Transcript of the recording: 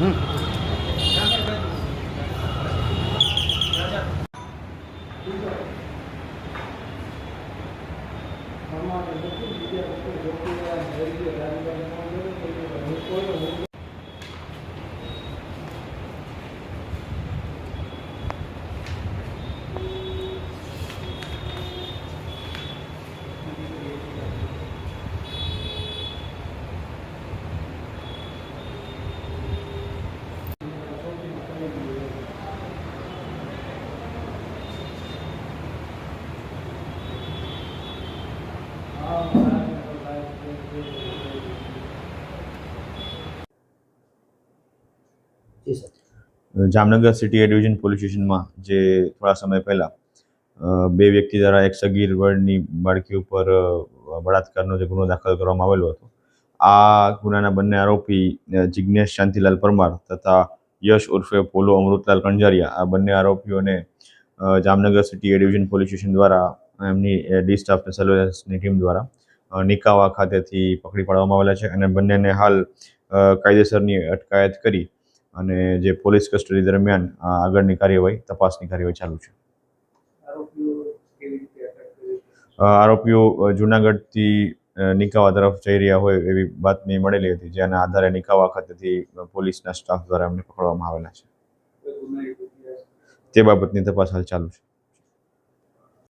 Hmm. Jamnagar city A division division police સ્ટેશનમાં જે થોડા સમય પહેલાં બે વ્યક્તિ દ્વારા એક સગીર વર્ડની બાળકી ઉપર બળાત્કારનો જે ગુનો દાખલ કરવામાં આવેલો હતો. આ ગુનાના બંને આરોપી જિજ્ઞેશ શાંતિલાલ પરમાર તથા યશ ઉર્ફે પોલો અમૃતલાલ કંજારિયા, આ બંને આરોપીઓને Jamnagar city A division division police station દ્વારા એમની ડી સ્ટાફ સર્વેલન્સની ટીમ દ્વારા. નિકાવા ખાતેથી પકડી પાડવામાં આવેલા છે અને બંનેને હાલ કાયદેસરની અટકાયત કરી અને જે પોલીસ કસ્ટડી દરમિયાન આગળની કાર્યવાહી, તપાસની કાર્યવાહી ચાલુ છે. આરોપીઓ જુનાગઢથી નિકાવા તરફ જઈ રહ્યા હોય એવી બાતમી મળેલી હતી, જેના આધારે નિકાવા ખાતેથી પોલીસના સ્ટાફ દ્વારા એમને પકડવામાં આવેલા છે. તે બાબતની તપાસ હાલ ચાલુ છે.